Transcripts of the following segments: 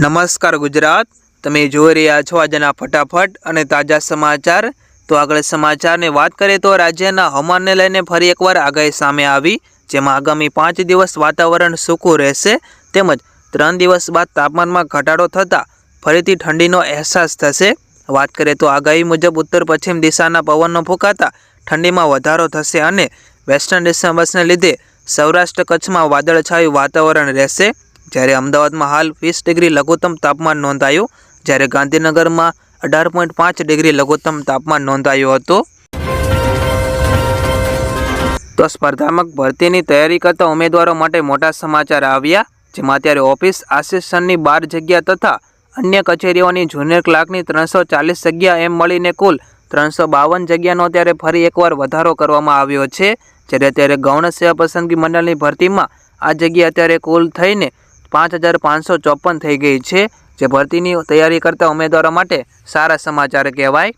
નમસ્કાર ગુજરાત. તમે જોઈ રહ્યા છો આજના ફટાફટ અને તાજા સમાચાર. તો આગળ સમાચારની વાત કરીએ તો રાજ્યના હવામાનને લઈને ફરી એકવાર આગાહી સામે આવી, જેમાં આગામી પાંચ દિવસ વાતાવરણ સૂકું રહેશે. તેમજ ત્રણ દિવસ બાદ તાપમાનમાં ઘટાડો થતાં ફરીથી ઠંડીનો અહેસાસ થશે. વાત કરીએ તો આગાહી મુજબ ઉત્તર પશ્ચિમ દિશાના પવનનો ફૂંકાતા ઠંડીમાં વધારો થશે અને વેસ્ટર્ન ડિસ્ટર્બન્સને લીધે સૌરાષ્ટ્ર કચ્છમાં વાદળછાયું વાતાવરણ રહેશે. જ્યારે અમદાવાદમાં હાલ વીસ ડિગ્રી લઘુત્તમ તાપમાન નોંધાયું, જ્યારે ગાંધીનગરમાં અઢાર પોઈન્ટ પાંચ ડિગ્રી લઘુત્તમ તાપમાન નોંધાયું હતું. તો સ્પર્ધાત્મક ભરતીની તૈયારી કરતા ઉમેદવારો માટે મોટા સમાચાર આવ્યા, જેમાં અત્યારે ઓફિસ આસિસ્ટન્ટની બાર જગ્યા તથા અન્ય કચેરીઓની જુનિયર ક્લાર્કની ત્રણસો ચાલીસ જગ્યા એમ મળીને કુલ ત્રણસો બાવન જગ્યાનો અત્યારે ફરી એકવાર વધારો કરવામાં આવ્યો છે. જ્યારે અત્યારે ગૌણ સેવા પસંદગી મંડળની ભરતીમાં આ જગ્યા અત્યારે કુલ થઈને પાંચ હજાર પાંચસો ચોપન થઈ ગઈ છે. જે ભરતીની તૈયારી કરતા ઉમેદવારો માટે સારા સમાચાર કહેવાય.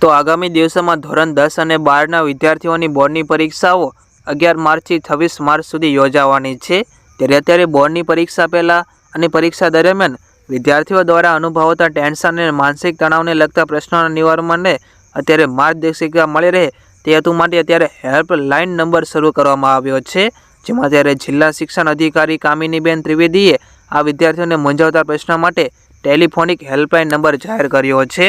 તો આગામી દિવસોમાં ધોરણ દસ અને બારના વિદ્યાર્થીઓની બોર્ડની પરીક્ષાઓ અગિયાર માર્ચથી છવ્વીસ માર્ચ સુધી યોજાવાની છે. ત્યારે અત્યારે બોર્ડની પરીક્ષા પહેલાં અને પરીક્ષા દરમિયાન વિદ્યાર્થીઓ દ્વારા અનુભવાતા ટેન્શન અને માનસિક તણાવને લગતા પ્રશ્નોના નિવારણને અત્યારે માર્ગદર્શિકા મળી રહે તે હેતુ માટે અત્યારે હેલ્પલાઇન નંબર શરૂ કરવામાં આવ્યો છે. જેમાં ત્યારે જિલ્લા શિક્ષણ અધિકારી કામિનીબેન ત્રિવેદીએ આ વિદ્યાર્થીઓને મૂંઝવતા પ્રશ્નો માટે ટેલિફોનિક હેલ્પલાઇન નંબર જાહેર કર્યો છે.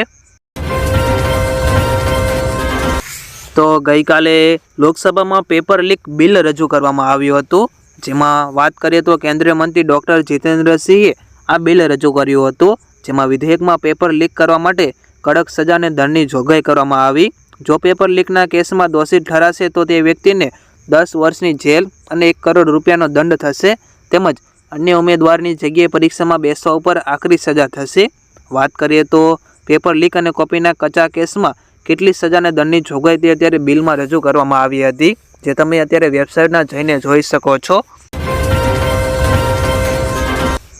તો ગઈકાલે લોકસભામાં પેપર લીક બિલ રજૂ કરવામાં આવ્યું હતું. જેમાં વાત કરીએ તો કેન્દ્રીય મંત્રી ડૉક્ટર જીતેન્દ્રસિંહે આ બિલ રજૂ કર્યું હતું. જેમાં વિધેયકમાં પેપર લીક કરવા માટે કડક સજાને દંડની જોગવાઈ કરવામાં આવી. જો પેપર લીકના કેસમાં દોષિત ઠરાશે તો તે વ્યક્તિને દસ વર્ષની જેલ અને એક કરોડ રૂપિયાનો દંડ થશે તેમજ અન્ય ઉમેદવારની જગ્યાએ પરીક્ષામાં બેસવા ઉપર આકરી સજા થશે. વાત કરીએ તો પેપર લીક અને કોપીના કચા કેસમાં કેટલી સજાને દંડની જોગવાઈ તે અત્યારે બિલમાં રજૂ કરવામાં આવી હતી, જે તમે અત્યારે વેબસાઇટના જઈને જોઈ શકો છો.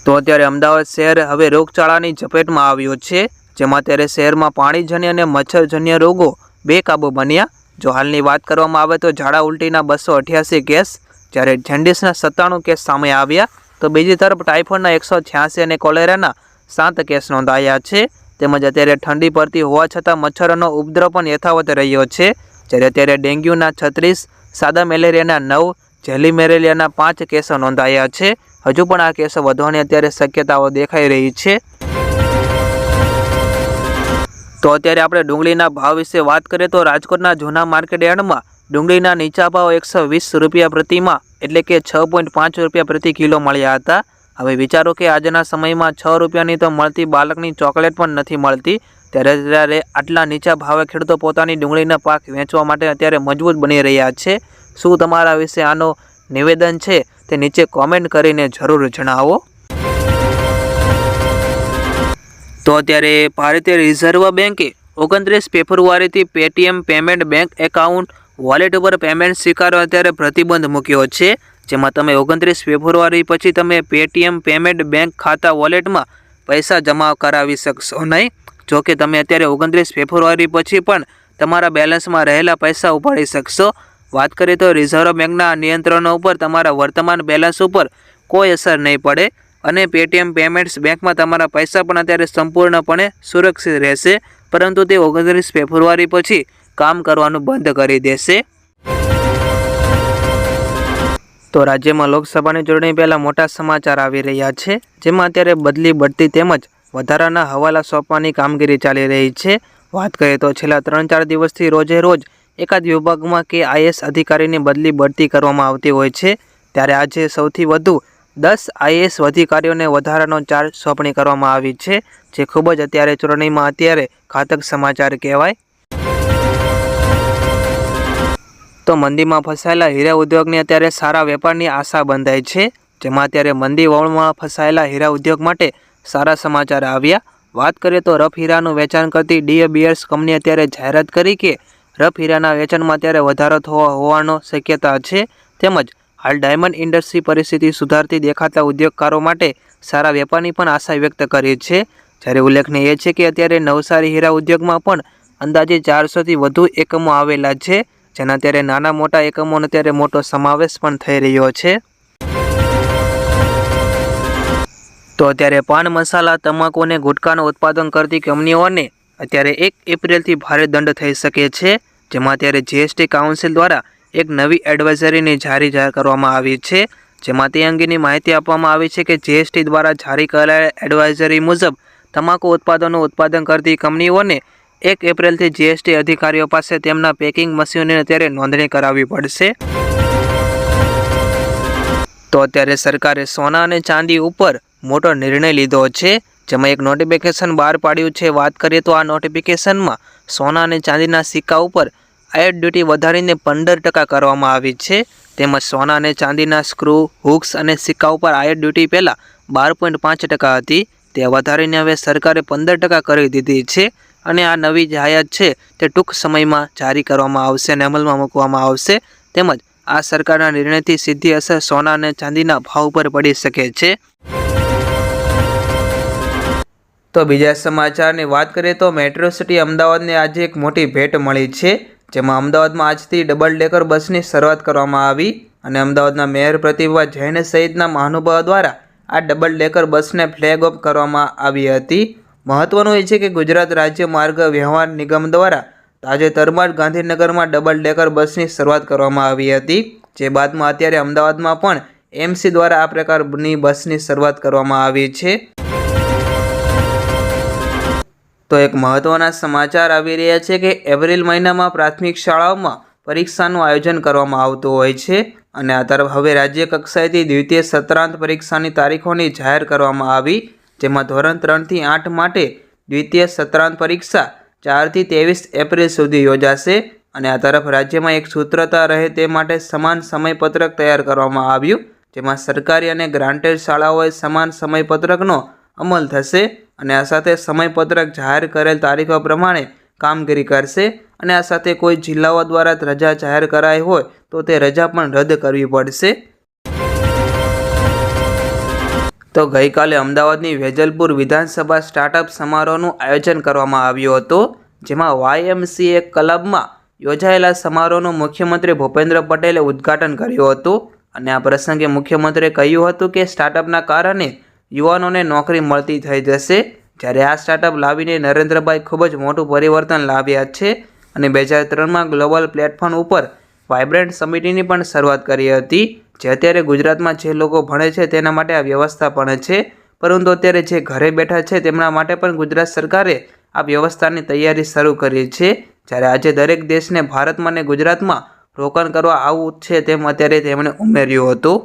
તો અત્યારે અમદાવાદ શહેર હવે રોગચાળાની ઝપેટમાં આવ્યું છે, જેમાં અત્યારે શહેરમાં પાણીજન્ય અને મચ્છરજન્ય રોગો બેકાબૂ બન્યા. જો હાલની વાત કરવામાં આવે તો ઝાડા ઉલટીના બસો અઠ્યાસી કેસ, જ્યારે જેન્ડિસના સત્તાણું કેસ સામે આવ્યા, તો બીજી તરફ ટાઇફોઇડના એકસો છ્યાસી અને કોલેરાના સાત કેસ નોંધાયા છે. તેમજ અત્યારે ઠંડી પડતી હોવા છતાં મચ્છરોનો ઉપદ્રવ પણ યથાવત રહ્યો છે. જ્યારે અત્યારે ડેન્ગ્યુના છત્રીસ, સાદા મેલેરિયાના નવ જેલી મેલેરિયાના પાંચ કેસો નોંધાયા છે. હજુ પણ આ કેસો વધવાની અત્યારે શક્યતાઓ દેખાઈ રહી છે. તો અત્યારે આપણે ડુંગળીના ભાવ વિશે વાત કરીએ તો રાજકોટના જૂના માર્કેટ યાર્ડમાં ડુંગળીના નીચા ભાવ એકસો વીસ રૂપિયા પ્રતિમાં એટલે કે છ પોઈન્ટ પાંચ રૂપિયા પ્રતિ કિલો મળ્યા હતા. હવે વિચારો કે આજના સમયમાં છ રૂપિયાની તો મળતી બાળકની ચોકલેટ પણ નથી મળતી. ત્યારે ત્યારે આટલા નીચા ભાવે ખેડૂતો પોતાની ડુંગળીના પાક વેચવા માટે અત્યારે મજબૂત બની રહ્યા છે. શું તમારા વિશે આનો નિવેદન છે તે નીચે કોમેન્ટ કરીને જરૂર જણાવો. તો અત્યારે ભારતીય રિઝર્વ બેન્કે ઓગણત્રીસ ફેબ્રુઆરીથી Paytm payment bank account wallet ઉપર પેમેન્ટ સ્વીકારવા અત્યારે પ્રતિબંધ મૂક્યો છે. જેમાં તમે ઓગણત્રીસ ફેબ્રુઆરી પછી તમે પેટીએમ પેમેન્ટ બેંક ખાતા વોલેટમાં પૈસા જમા કરાવી શકશો નહીં. જોકે તમે અત્યારે ઓગણત્રીસ ફેબ્રુઆરી પછી પણ તમારા બેલેન્સમાં રહેલા પૈસા ઉપાડી શકશો. વાત કરીએ તો રિઝર્વ બેંકના નિયંત્રણો ઉપર તમારા વર્તમાન બેલેન્સ ઉપર કોઈ અસર નહીં પડે. અને પેટીએમ પેમેન્ટ્સ બેંકમાં તમારા પૈસા પણ અત્યારે સંપૂર્ણપણે સુરક્ષિત રહેશે, પરંતુ તે ઓગણત્રીસ ફેબ્રુઆરી પછી કામ કરવાનું બંધ કરી દેશે. તો રાજ્યમાં લોકસભાની ચૂંટણી પહેલાં મોટા સમાચાર આવી રહ્યા છે, જેમાં અત્યારે બદલી બઢતી તેમજ વધારાના હવાલા સોંપવાની કામગીરી ચાલી રહી છે. વાત કરીએ તો છેલ્લા ત્રણ ચાર દિવસથી રોજે રોજ એકાદ વિભાગમાં કે આઈએસ અધિકારીની બદલી બઢતી કરવામાં આવતી હોય છે, ત્યારે આજે સૌથી વધુ દસ આઈએસ અધિકારીઓને વધારાનો ચાર્જ સોંપણી કરવામાં આવી છે, જે ખૂબ જ અત્યારે ચૂંટણીમાં અત્યારે ઘાતક સમાચાર કહેવાય. તો મંદીમાં ફસાયેલા હીરા ઉદ્યોગને અત્યારે સારા વેપારની આશા બંધાય છે, જેમાં અત્યારે મંદી વળમાં ફસાયેલા હીરા ઉદ્યોગ માટે સારા સમાચાર આવ્યા. વાત કરીએ તો રફ હીરાનું વેચાણ કરતી ડીએ બિયર્સ કંપની અત્યારે જાહેરાત કરી કે, રફ હીરાના વેચાણમાં અત્યારે વધારો થવા હોવાનો શક્યતા છે, તેમજ હાલ ડાયમંડ ઇન્ડસ્ટ્રી પરિસ્થિતિ સુધારતી દેખાતા ઉદ્યોગકારો માટે સારા વેપારની પણ આશા વ્યક્ત કરી છે. જ્યારે ઉલ્લેખનીય છે કે અત્યારે નવસારી હીરા ઉદ્યોગમાં પણ અંદાજે ચારસોથી વધુ એકમો આવેલા છે, જેના અત્યારે નાના મોટા એકમોનો અત્યારે મોટો સમાવેશ પણ થઈ રહ્યો છે. તો અત્યારે પાન મસાલા, તમાકુ અને ગુટખાનું ઉત્પાદન કરતી કંપનીઓને અત્યારે એક એપ્રિલથી ભારે દંડ થઈ શકે છે, જેમાં અત્યારે જીએસટી કાઉન્સિલ દ્વારા એક નવી એડવાઇઝરીની જારી જાહેર કરવામાં આવી છે, જેમાં તે અંગેની માહિતી આપવામાં આવી છે કે જીએસટી દ્વારા જારી કરાયેલ એડવાઇઝરી મુજબ તમાકુ ઉત્પાદનો ઉત્પાદન કરતી કંપનીઓને એક એપ્રિલથી જીએસટી અધિકારીઓ પાસે તેમના પેકિંગ મશીનોની અત્યારે નોંધણી કરાવવી પડશે. તો અત્યારે સરકારે સોના અને ચાંદી ઉપર મોટો નિર્ણય લીધો છે, જેમાં એક નોટિફિકેશન બહાર પાડ્યું છે. વાત કરીએ તો આ નોટિફિકેશનમાં સોના અને ચાંદીના સિક્કા ઉપર આયર ડ્યુટી વધારીને પંદર ટકા કરવામાં આવી છે. તેમજ સોના અને ચાંદીના સ્ક્રૂ, હુક્સ અને સિક્કા ઉપર આયડ ડ્યુટી પહેલાં બાર પોઈન્ટ પાંચ ટકા હતી. તે વધારીને હવે સરકારે પંદર ટકા કરી દીધી છે અને આ નવી જાહેરાત છે તે ટૂંક સમયમાં જારી કરવામાં આવશે અને અમલમાં મૂકવામાં આવશે. તેમજ આ સરકારના નિર્ણયથી સીધી અસર સોના અને ચાંદીના ભાવ પર પડી શકે છે. તો બીજા સમાચારની વાત કરીએ તો મેટ્રો સિટી અમદાવાદને આજે એક મોટી ભેટ મળી છે. જેમાં અમદાવાદમાં આજથી ડબલ ડેકર બસની શરૂઆત કરવામાં આવી અને અમદાવાદના મેયર પ્રતિભા જૈન સહિતના મહાનુભાવો દ્વારા આ ડબલ ડેકર બસને ફ્લેગ ઓફ કરવામાં આવી હતી. મહત્વનું એ છે કે ગુજરાત રાજ્ય માર્ગ વ્યવહાર નિગમ દ્વારા તાજેતરમાં જ ગાંધીનગરમાં ડબલ ડેકર બસની શરૂઆત કરવામાં આવી હતી. જે બાદમાં અત્યારે અમદાવાદમાં પણ એમસી દ્વારા આ પ્રકારની બસની શરૂઆત કરવામાં આવી છે. તો એક મહત્વના સમાચાર આવી રહ્યા છે કે એપ્રિલ મહિનામાં પ્રાથમિક શાળાઓમાં પરીક્ષાનું આયોજન કરવામાં આવતું હોય છે અને આ તરફ હવે રાજ્ય કક્ષાએથી દ્વિતીય સત્રાંત પરીક્ષાની તારીખોની જાહેર કરવામાં આવી, જેમાં ધોરણ ત્રણથી આઠ માટે દ્વિતીય સત્રાંત પરીક્ષા ચારથી ત્રેવીસ એપ્રિલ સુધી યોજાશે અને આ તરફ રાજ્યમાં એક સૂત્રતા રહે તે માટે સમાન સમયપત્રક તૈયાર કરવામાં આવ્યું, જેમાં સરકારી અને ગ્રાન્ટેડ શાળાઓએ સમાન સમયપત્રકનો અમલ થશે. અને આ સાથે સમયપત્રક જાહેર કરેલ તારીખો પ્રમાણે કામગીરી કરશે અને આ સાથે કોઈ જિલ્લાઓ દ્વારા રજા જાહેર કરાઈ હોય તો તે રજા પણ રદ કરવી પડશે. તો ગઈકાલે અમદાવાદની વેજલપુર વિધાનસભા સ્ટાર્ટઅપ સમારોહનું આયોજન કરવામાં આવ્યું હતું, જેમાં વાયએમસીએ ક્લબમાં યોજાયેલા સમારોહનું મુખ્યમંત્રી ભૂપેન્દ્ર પટેલે ઉદ્ઘાટન કર્યું હતું. અને આ પ્રસંગે મુખ્યમંત્રીએ કહ્યું હતું કે સ્ટાર્ટઅપના કારણે યુવાનોને નોકરી મળતી થઈ જશે. જ્યારે આ સ્ટાર્ટઅપ લાવીને નરેન્દ્રભાઈ ખૂબ જ મોટું પરિવર્તન લાવ્યા છે અને બે હજાર ત્રણમાં ગ્લોબલ પ્લેટફોર્મ ઉપર વાઇબ્રન્ટ સમિટીની પણ શરૂઆત કરી હતી. જે અત્યારે ગુજરાતમાં જે લોકો ભણે છે તેના માટે આ વ્યવસ્થા પણ છે. પરંતુ અત્યારે જે ઘરે બેઠા છે તેમના માટે પણ ગુજરાત સરકારે આ વ્યવસ્થાની તૈયારી શરૂ કરી છે. જ્યારે આજે દરેક દેશને ભારતમાં અને ગુજરાતમાં રોકાણ કરવા આવવું છે તેમ અત્યારે તેમણે ઉમેર્યું હતું.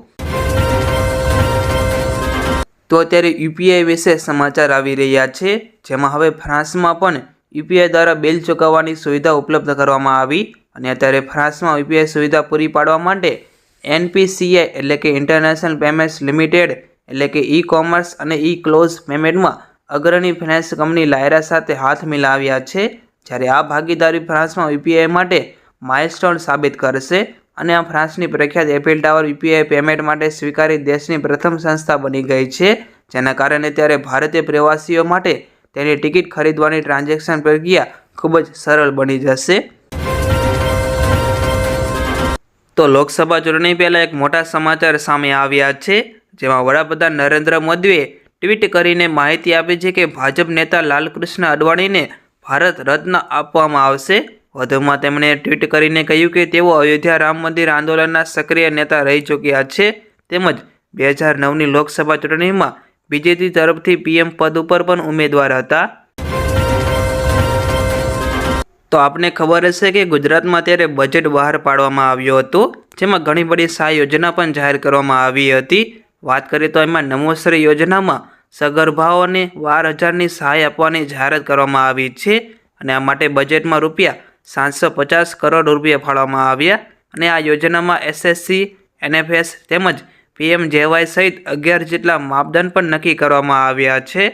તો અત્યારે યુપીઆઈ વિશે સમાચાર આવી રહ્યા છે, જેમાં હવે ફ્રાન્સમાં પણ યુપીઆઈ દ્વારા બિલ ચૂકવવાની સુવિધા ઉપલબ્ધ કરવામાં આવી અને અત્યારે ફ્રાન્સમાં યુપીઆઈ સુવિધા પૂરી પાડવા માટે એનપીસીઆઈ એટલે કે ઇન્ટરનેશનલ પેમેન્ટ્સ લિમિટેડ એટલે કે ઈ કોમર્સ અને ઈ ક્લોઝ પેમેન્ટમાં અગ્રણી ફાઇનાન્સ કંપની લાયરા સાથે હાથ મિલાવ્યા છે, જ્યારે આ ભાગીદારી ફ્રાન્સમાં યુપીઆઈ માટે માઇલસ્ટોન સાબિત કરશે અને આ ફ્રાન્સની પ્રખ્યાત એફિલ ટાવર યુપીઆઈ પેમેન્ટ માટે સ્વીકારી દેશની પ્રથમ સંસ્થા બની ગઈ છે, જેના કારણે ત્યારે ભારતીય પ્રવાસીઓ માટે તેની ટિકિટ ખરીદવાની ટ્રાન્ઝેક્શન પ્રક્રિયા ખૂબ જ સરળ બની જશે. તો લોકસભા ચૂંટણી પહેલાં એક મોટા સમાચાર સામે આવ્યા છે, જેમાં વડાપ્રધાન નરેન્દ્ર મોદીએ ટ્વીટ કરીને માહિતી આપી છે કે ભાજપ નેતા લાલકૃષ્ણ અડવાણીને ભારત રત્ન આપવામાં આવશે. વધુમાં તેમણે ટ્વીટ કરીને કહ્યું કે તેઓ અયોધ્યા રામ મંદિર આંદોલનના સક્રિય નેતા રહી ચૂક્યા છે. તેમજ બે હજાર નવની લોકસભા ચૂંટણીમાં બીજેપી તરફથી પીએમ પદ ઉપર પણ ઉમેદવાર હતા. તો આપને ખબર હશે કે ગુજરાતમાં અત્યારે બજેટ બહાર પાડવામાં આવ્યું હતું, જેમાં ઘણી બધી સહાય યોજના પણ જાહેર કરવામાં આવી હતી. વાત કરીએ તો એમાં નમોશ્રી યોજનામાં સગર્ભાઓને બાર હજારની સહાય આપવાની જાહેરાત કરવામાં આવી છે અને આ માટે બજેટમાં રૂપિયા સાતસો પચાસ કરોડ રૂપિયા ફાળવવામાં આવ્યા અને આ યોજનામાં એસએસસી એનએફએસ તેમજ પીએમ જેવાય સહિત અગિયાર જેટલા માપદંડ પણ નક્કી કરવામાં આવ્યા છે.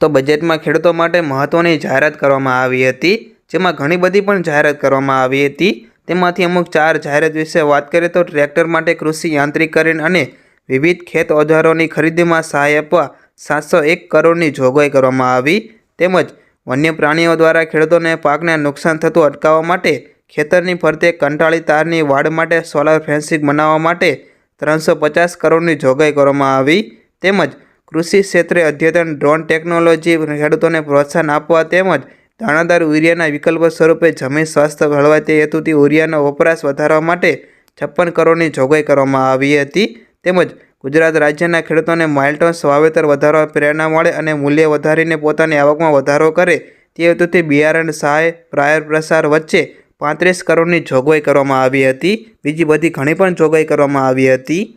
તો બજેટમાં ખેડૂતો માટે મહત્ત્વની જાહેરાત કરવામાં આવી હતી, જેમાં ઘણી બધી પણ જાહેરાત કરવામાં આવી હતી. તેમાંથી અમુક ચાર જાહેરાત વિશે વાત કરીએ તો ટ્રેક્ટર માટે કૃષિ યાંત્રિકરણ અને વિવિધ ખેત ઓજારોની ખરીદીમાં સહાય આપવા સાતસો એક કરોડની જોગવાઈ કરવામાં આવી. તેમજ વન્ય પ્રાણીઓ દ્વારા ખેડૂતોને પાકને નુકસાન થતું અટકાવવા માટે ખેતરની ફરતે કંટાળી તારની વાડ માટે સોલાર ફેન્સિંગ બનાવવા માટે ત્રણસો પચાસ કરોડની જોગવાઈ કરવામાં આવી. તેમજ કૃષિ ક્ષેત્રે અદ્યતન ડ્રોન ટેકનોલોજી ખેડૂતોને પ્રોત્સાહન આપવા તેમજ દાણાદાર યુરિયાના વિકલ્પ સ્વરૂપે જમીન સ્વાસ્થ્ય ભળવાય તે હેતુથી યુરિયાનો વપરાશ વધારવા માટે છપ્પન કરોડની જોગવાઈ કરવામાં આવી હતી. તેમજ ગુજરાત રાજ્યના ખેડૂતોને માઇલટોન્સ વાવેતર વધારવા પ્રેરણા મળે અને મૂલ્ય વધારીને પોતાની આવકમાં વધારો કરે તે હેતુથી બિયારણ સહાય પ્રાયર પ્રસાર વચ્ચે પાંત્રીસ કરોડની જોગવાઈ કરવામાં આવી હતી. બીજી બધી ઘણી પણ જોગવાઈ કરવામાં આવી હતી.